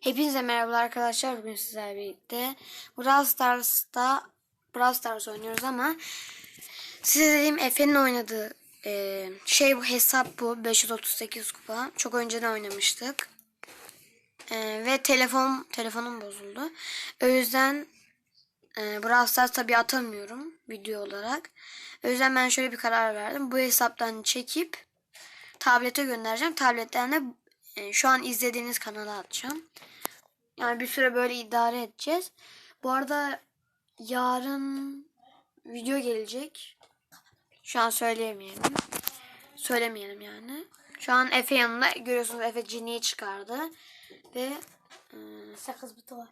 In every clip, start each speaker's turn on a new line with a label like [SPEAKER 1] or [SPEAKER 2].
[SPEAKER 1] Hepinize merhabalar arkadaşlar. Bugün sizlerle birlikte Brawl Stars'ta Brawl Stars oynuyoruz ama size dediğim Efe'nin oynadığı e, şey bu hesap bu 538 kupa. Çok önceden oynamıştık. E, ve telefon telefonum bozuldu. O yüzden e, Brawl Stars tabii atamıyorum video olarak. O yüzden ben şöyle bir karar verdim. Bu hesaptan çekip tablete göndereceğim. Tabletten de e, şu an izlediğiniz kanala atacağım. Yani bir süre böyle idare edeceğiz. Bu arada yarın video gelecek. Şu an söyleyemeyelim. Söylemeyelim yani. Şu an Efe yanında görüyorsunuz Efe ciniyi çıkardı. Ve e,
[SPEAKER 2] Sakız biti var.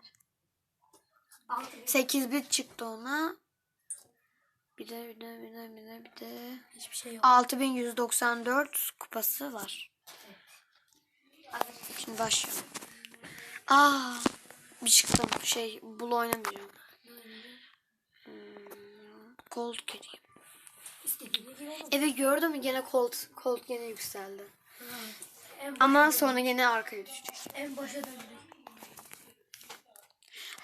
[SPEAKER 2] Altı bin.
[SPEAKER 1] 8 bit çıktı ona. Bir de bir de bir de bir de bir de
[SPEAKER 2] Hiçbir şey yok.
[SPEAKER 1] 6194 kupası var. Şimdi başlayalım. Aa, bir çıktım. Şey, bul oynamayacağım. Hmm, Cold gireyim. Gördün mü gene Cold, Cold gene yükseldi. Ama sonra gene arkaya düşecek.
[SPEAKER 2] en başa döndük.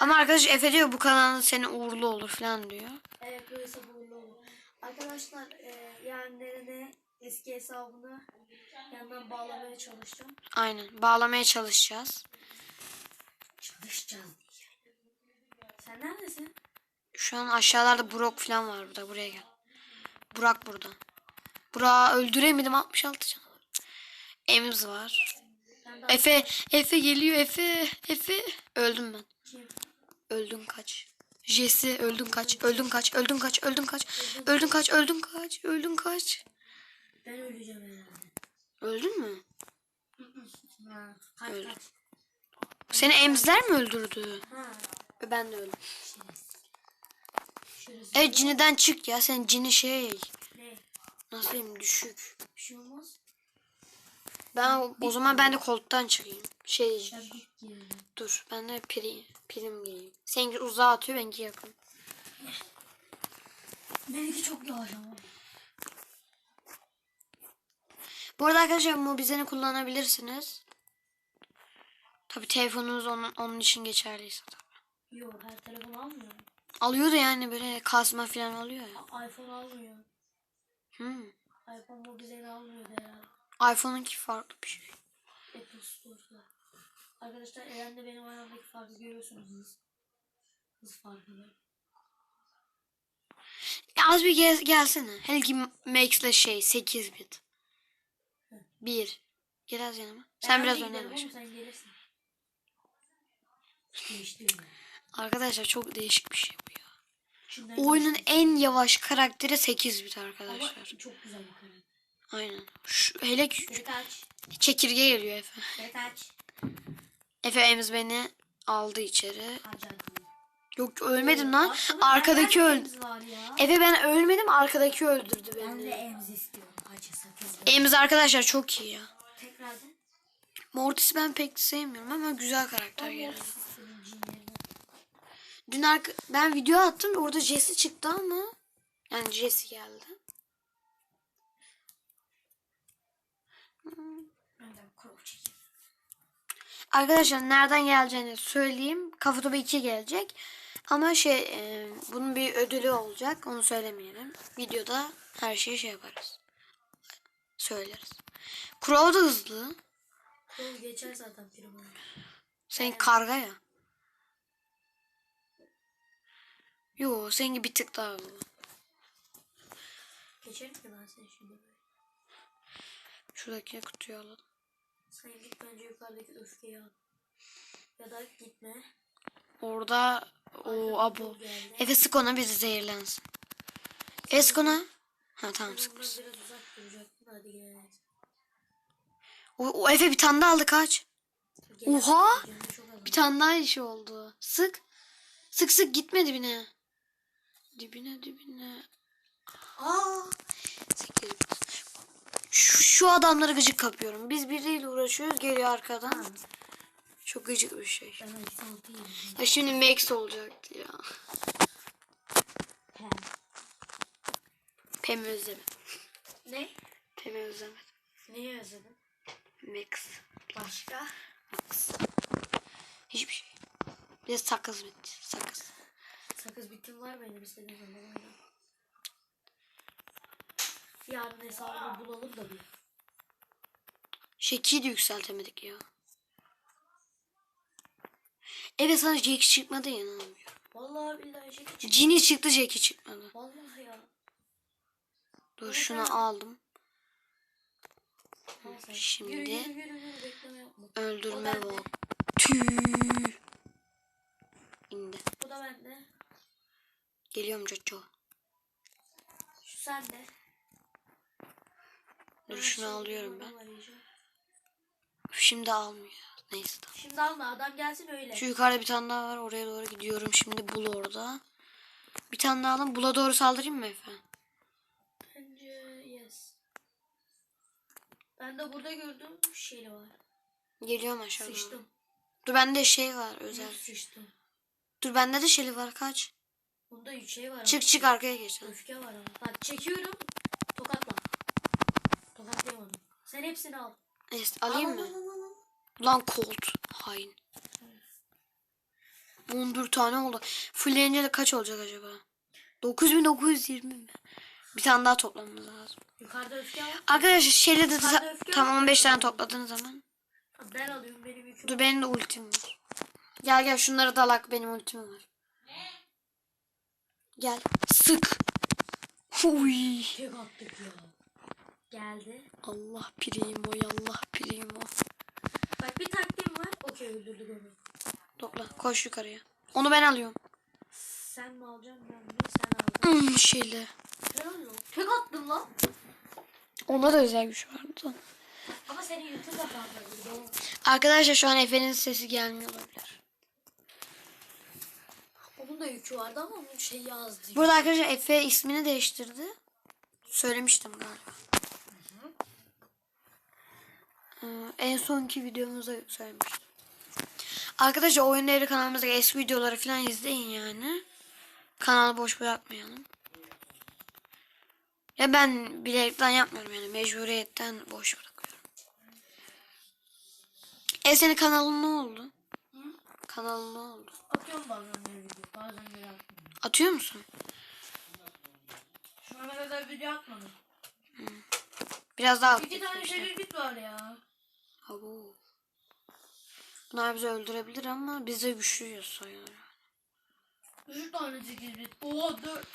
[SPEAKER 1] Ama arkadaş Efe diyor bu kanalın senin uğurlu olur falan diyor.
[SPEAKER 2] Evet böylesi uğurlu olur. Arkadaşlar e, yani eski hesabını yandan bağlamaya çalıştım.
[SPEAKER 1] Aynen. Bağlamaya çalışacağız.
[SPEAKER 2] Çalışacağız diye. Sen neredesin?
[SPEAKER 1] Şu an aşağılarda Brock falan var burada. Buraya gel. Burak burada. Burak'ı öldüremedim 66 canı var. Emiz var. Efe, Efe geliyor Efe, Efe. Öldüm ben.
[SPEAKER 2] Kim?
[SPEAKER 1] Öldün kaç. Jesse öldün kaç, öldün kaç, öldün kaç, öldün kaç, öldün kaç, öldün kaç, öldün kaç.
[SPEAKER 2] Ben öleceğim herhalde.
[SPEAKER 1] Öldün mü?
[SPEAKER 2] Ha, kaç kaç.
[SPEAKER 1] Seni emzler mi öldürdü?
[SPEAKER 2] Ha.
[SPEAKER 1] Ben de öldüm.
[SPEAKER 2] Şurası.
[SPEAKER 1] Evet ciniden çık ya sen cini şey.
[SPEAKER 2] Ne?
[SPEAKER 1] Nasıl diyeyim düşük.
[SPEAKER 2] Bir şey olmaz.
[SPEAKER 1] Ben o, zaman ben de koltuktan çıkayım. Şey dur ben de prim, prim gireyim. Seninki uzağa atıyor benimki yakın.
[SPEAKER 2] Benimki çok yavaş ama.
[SPEAKER 1] Bu arada arkadaşlar Mobizen'i kullanabilirsiniz. Tabi telefonunuz onun, onun için geçerliyse tabii.
[SPEAKER 2] Yok her telefon almıyor.
[SPEAKER 1] Alıyor da yani böyle kasma falan alıyor ya.
[SPEAKER 2] iPhone almıyor.
[SPEAKER 1] Hmm.
[SPEAKER 2] iPhone Mobizen'i almıyor da ya.
[SPEAKER 1] iPhone'unki farklı bir şey.
[SPEAKER 2] Apple Store'da. Arkadaşlar Eren'le benim aramdaki farkı görüyorsunuz hız. Hız farkını.
[SPEAKER 1] Az bir gel, gelsene. Hele ki Max'le şey 8 bit. 1. Gel az yanıma. Sen biraz öne
[SPEAKER 2] gidelim
[SPEAKER 1] baş.
[SPEAKER 2] oğlum, Sen gelirsin. Değişti mi?
[SPEAKER 1] Arkadaşlar çok değişik bir şey bu ya. Oyunun en yavaş karakteri 8 bit
[SPEAKER 2] Ama
[SPEAKER 1] arkadaşlar.
[SPEAKER 2] çok güzel bir karakter.
[SPEAKER 1] Aynen. Şu, hele ki çekirge geliyor Efe. Efe Emiz beni aldı içeri.
[SPEAKER 2] Harcadım.
[SPEAKER 1] Yok ölmedim lan.
[SPEAKER 2] Arkada
[SPEAKER 1] Arkadaki öldü. Efe ben ölmedim arkadaki öldürdü
[SPEAKER 2] Ben de
[SPEAKER 1] beni.
[SPEAKER 2] emz istiyorum.
[SPEAKER 1] Emiz arkadaşlar çok iyi ya.
[SPEAKER 2] Tekrardan.
[SPEAKER 1] Mortis'i ben pek sevmiyorum ama güzel karakter yani.
[SPEAKER 2] Mortis.
[SPEAKER 1] Dün ben video attım orada Jesse çıktı ama yani Jesse geldi. Arkadaşlar nereden geleceğini söyleyeyim. Kafa 2 gelecek. Ama şey e, bunun bir ödülü olacak. Onu söylemeyelim. Videoda her şeyi şey yaparız. Söyleriz. Crow da hızlı.
[SPEAKER 2] Crow geçer zaten primo.
[SPEAKER 1] Senin karga ya. Yo seninki bir tık daha hızlı.
[SPEAKER 2] Geçer mi lan sen şimdi böyle?
[SPEAKER 1] Şuradaki kutuyu alalım.
[SPEAKER 2] Sen git bence yukarıdaki öfkeyi al. Ya da gitme.
[SPEAKER 1] Orada o abo. Efe sık ona bizi zehirlensin. Efe sık ona. Ha tamam
[SPEAKER 2] biraz uzak duracaktın hadi gidelim.
[SPEAKER 1] O, o Efe bir tane daha aldı kaç.
[SPEAKER 2] Gel.
[SPEAKER 1] Oha! Bir tane daha işi oldu. Sık. Sık sık gitme dibine. Dibine dibine.
[SPEAKER 2] Aa!
[SPEAKER 1] Şu, şu adamları gıcık kapıyorum. Biz biriyle uğraşıyoruz geliyor arkadan. Çok gıcık bir şey. Ya şimdi Max olacaktı ya.
[SPEAKER 2] He.
[SPEAKER 1] Pem'i özlemedim.
[SPEAKER 2] Ne?
[SPEAKER 1] Pem'i özlemedim.
[SPEAKER 2] Neyi özledin?
[SPEAKER 1] Max.
[SPEAKER 2] Başka?
[SPEAKER 1] Max. Hiçbir şey. Bir de sakız bitti. Sakız.
[SPEAKER 2] Sakız bitim var benim istediğim zaman oyna. Yarın hesabını bulalım da bir.
[SPEAKER 1] Şekiyi de yükseltemedik ya. Evet sana Jackie çıkmadı ya inanamıyorum.
[SPEAKER 2] Vallahi billahi şey çık.
[SPEAKER 1] Cini çıktı Jackie çıkmadı.
[SPEAKER 2] Vallahi ya.
[SPEAKER 1] Dur
[SPEAKER 2] Evet,
[SPEAKER 1] şunu
[SPEAKER 2] evet.
[SPEAKER 1] aldım. Şimdi
[SPEAKER 2] Yürü yürü yürü yürü bekleme yapma. O
[SPEAKER 1] öldürme bak. Tüh. İndi.
[SPEAKER 2] Bu da bende.
[SPEAKER 1] Geliyorum Coco.
[SPEAKER 2] Şu sende.
[SPEAKER 1] Dur şunu alıyorum ben. Şimdi almıyor. Neyse tamam.
[SPEAKER 2] Şimdi alma adam gelsin öyle.
[SPEAKER 1] Şu yukarıda bir tane daha var. Oraya doğru gidiyorum. Şimdi bul orada. Bir tane daha alın. Bula doğru saldırayım mı Efe?
[SPEAKER 2] Bence yes. Ben de burada gördüm şeyli var.
[SPEAKER 1] Geliyorum aşağı doğru.
[SPEAKER 2] Sıçtım.
[SPEAKER 1] Dur bende şey var özel.
[SPEAKER 2] Sıçtım.
[SPEAKER 1] Dur bende de şeyli var kaç.
[SPEAKER 2] Bunda üç şey var
[SPEAKER 1] Çık çık arkaya geç.
[SPEAKER 2] ama. Öfke var ama. Bak çekiyorum. Tokatla. Tokatlayamadım. Sen hepsini al.
[SPEAKER 1] Neyse alayım
[SPEAKER 2] Al,
[SPEAKER 1] mı?
[SPEAKER 2] al, al, al.
[SPEAKER 1] Lan Colt. Hain. 11 tane oldu. Fullenince de kaç olacak acaba? 9920 mi? Bir tane daha toplamamız lazım.
[SPEAKER 2] Yukarıda öfke var.
[SPEAKER 1] Arkadaşlar şeyle de
[SPEAKER 2] Yukarıda öfke
[SPEAKER 1] tam
[SPEAKER 2] var.
[SPEAKER 1] 15 tane topladığınız zaman.
[SPEAKER 2] Ben alıyorum benim yüküm.
[SPEAKER 1] Dur benim de ultim var. Gel gel şunları dalak benim ultim var. Gel. Sık. Huy.
[SPEAKER 2] Tek attık ya. Geldi.
[SPEAKER 1] Allah primo Allah primo.
[SPEAKER 2] Bak bir taktiğim var. Okey öldürdük onu.
[SPEAKER 1] Topla koş yukarıya. Onu ben alıyorum.
[SPEAKER 2] Sen mi alacaksın ben mi? Sen aldın.
[SPEAKER 1] Hmm, şeyle.
[SPEAKER 2] Tek attın lan.
[SPEAKER 1] Ona da özel güç vardı.
[SPEAKER 2] Ama senin fazlaydı. Doğru.
[SPEAKER 1] Arkadaşlar şu an Efe'nin sesi gelmiyor olabilir.
[SPEAKER 2] Onun da yükü vardı ama onun şeyi azdı.
[SPEAKER 1] Burada arkadaşlar Efe ismini değiştirdi. Söylemiştim galiba. Ee, en sonki videomuzda söylemiştim. Arkadaşlar oyun devri kanalımızdaki eski videoları falan izleyin yani. Kanalı boş bırakmayalım. Ya ben bilerekten yapmıyorum yani mecburiyetten boş bırakıyorum. E senin kanalın ne oldu? Kanalın ne oldu?
[SPEAKER 2] Atıyorum bazen bir video. Bazen geri atmıyorum.
[SPEAKER 1] Atıyor musun?
[SPEAKER 2] Şu ana kadar video atmadım.
[SPEAKER 1] Biraz daha
[SPEAKER 2] İki tane şerit var ya.
[SPEAKER 1] Abo. Bunlar bizi öldürebilir ama biz de güçlüyüz sayılır.
[SPEAKER 2] Üç tane bit. Oha dört.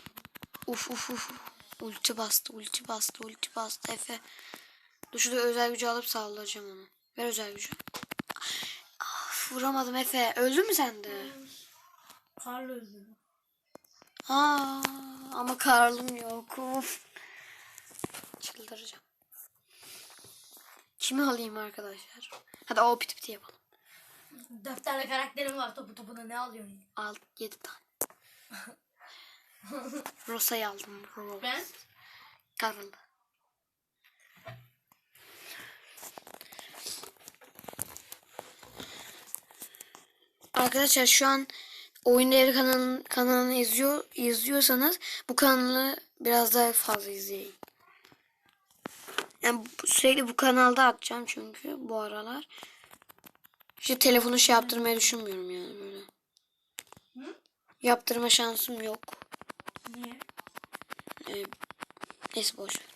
[SPEAKER 1] Uf uf uf. Ulti bastı, ulti bastı, ulti bastı Efe. Dur şurada özel gücü alıp saldıracağım onu. Ver özel gücü. Of, vuramadım Efe. Öldün mü sen de?
[SPEAKER 2] Karlı öldürdü.
[SPEAKER 1] Aa, ama karlım yok. Of. Çıldıracağım. Kimi alayım arkadaşlar? Hadi o piti piti yapalım.
[SPEAKER 2] Dört tane karakterim var topu topuna ne alıyorsun?
[SPEAKER 1] Al yedi tane. Rosa'yı aldım. Rose.
[SPEAKER 2] Ben?
[SPEAKER 1] Karıl. Arkadaşlar şu an Oyun Devri kanalını, kanalını izliyor, izliyorsanız bu kanalı biraz daha fazla izleyin. Yani sürekli bu kanalda atacağım çünkü bu aralar. İşte telefonu şey yaptırmayı düşünmüyorum yani böyle.
[SPEAKER 2] Hı?
[SPEAKER 1] Yaptırma şansım yok.
[SPEAKER 2] Niye?
[SPEAKER 1] Ee, neyse boş ver.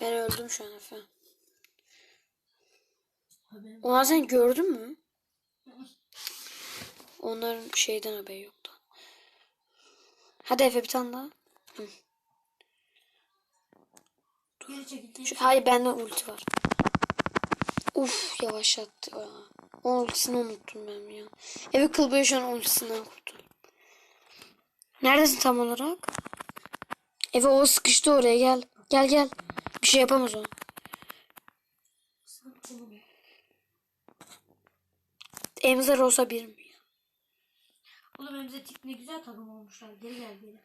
[SPEAKER 1] Ben öldüm şu an Efe.
[SPEAKER 2] Haberim.
[SPEAKER 1] Onlar sen gördün mü? Onların şeyden haberi yoktu. Hadi Efe bir tane daha.
[SPEAKER 2] Çekil.
[SPEAKER 1] Şu, hayır bende ulti var. Uf yavaşlattı ya. O ultisini unuttum ben ya. Evi kıl şu an ultisinden kurtul. Neredesin tam olarak? Efe o sıkıştı oraya gel. Gel gel. Bir şey yapamaz o. Emzer olsa bir mi? ya?
[SPEAKER 2] Oğlum önümüze tip ne güzel takım olmuşlar. Geri gel geri.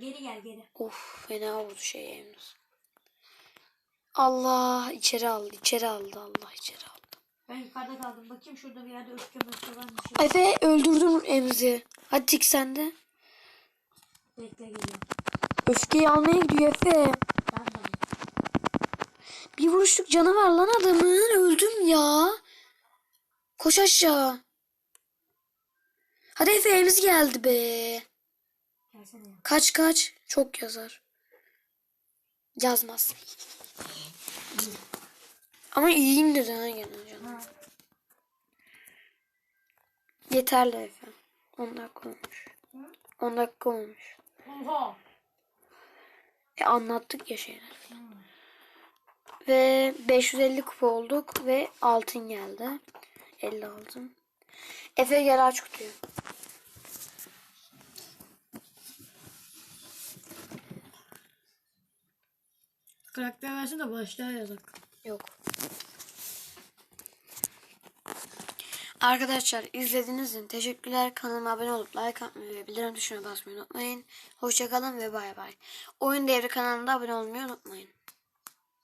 [SPEAKER 2] Geri gel geri.
[SPEAKER 1] Of fena vurdu şey Emzer. Allah içeri aldı içeri aldı Allah içeri aldı.
[SPEAKER 2] Ben yukarıda kaldım. Bakayım şurada bir yerde öfke öfke var mı? Şey.
[SPEAKER 1] Efe öldürdüm Emzi. Hadi tik sende.
[SPEAKER 2] Bekle geliyorum.
[SPEAKER 1] Öfkeyi almaya gidiyor Efe.
[SPEAKER 2] Ben de.
[SPEAKER 1] Bir vuruşluk canı var lan adamın. Öldüm ya. Koş aşağı. Hadi Efe elimiz geldi be.
[SPEAKER 2] Gelsene.
[SPEAKER 1] Kaç kaç. Çok yazar. Yazmaz. Ama iyiyimdir ha gene canım. Yeterli Efe. 10 dakika olmuş. 10 dakika olmuş.
[SPEAKER 2] Oha.
[SPEAKER 1] E anlattık ya şeyler. Ve 550 kupa olduk ve altın geldi. 50 altın. Efe gel aç kutuyu.
[SPEAKER 2] Karakter versin de başlığa yazak.
[SPEAKER 1] Yok. Arkadaşlar izlediğiniz için teşekkürler. Kanalıma abone olup like atmayı ve bildirim tuşuna basmayı unutmayın. Hoşçakalın ve bay bay. Oyun Devri kanalına abone olmayı unutmayın.